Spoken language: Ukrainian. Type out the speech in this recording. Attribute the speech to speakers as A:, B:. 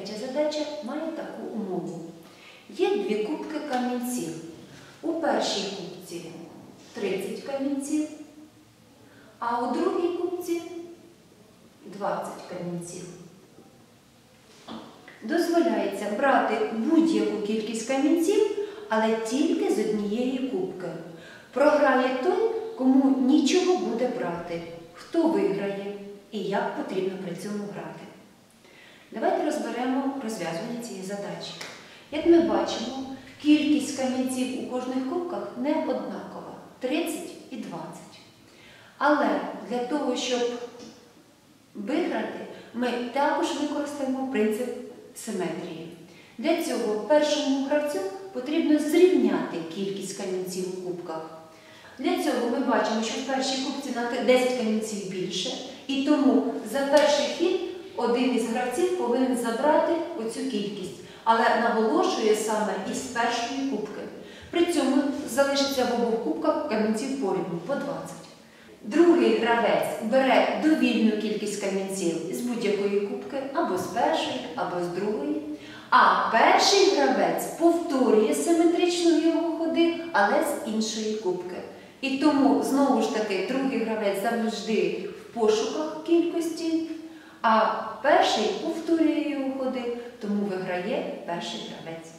A: третя задача має таку умову. Є дві кубки камінців. У першій кубці 30 камінців, а у другій кубці 20 камінців. Дозволяється брати будь-яку кількість камінців, але тільки з однієї кубки. Програє той, кому нічого буде брати, хто виграє і як потрібно при цьому грати. Розв'язування цієї задачі. Як ми бачимо, кількість камінців у кожних кубках не однакова 30 і 20. Але для того, щоб виграти, ми також використаємо принцип симетрії. Для цього першому гравцю потрібно зрівняти кількість камінців у кубках. Для цього ми бачимо, що в першій кубці на 10 камінців більше, і тому за перший хід один із гравців повинен забрати оцю кількість, але наголошує саме із першої кубки. При цьому залишиться в обох кубках камінців порівну по 20. Другий гравець бере довільну кількість камінців з будь-якої кубки, або з першої, або з другої. А перший гравець повторює симетрично його ходи, але з іншої кубки. І тому, знову ж таки, другий гравець завжди в пошуках кількості, а перший повторює його ходи, тому виграє перший гравець.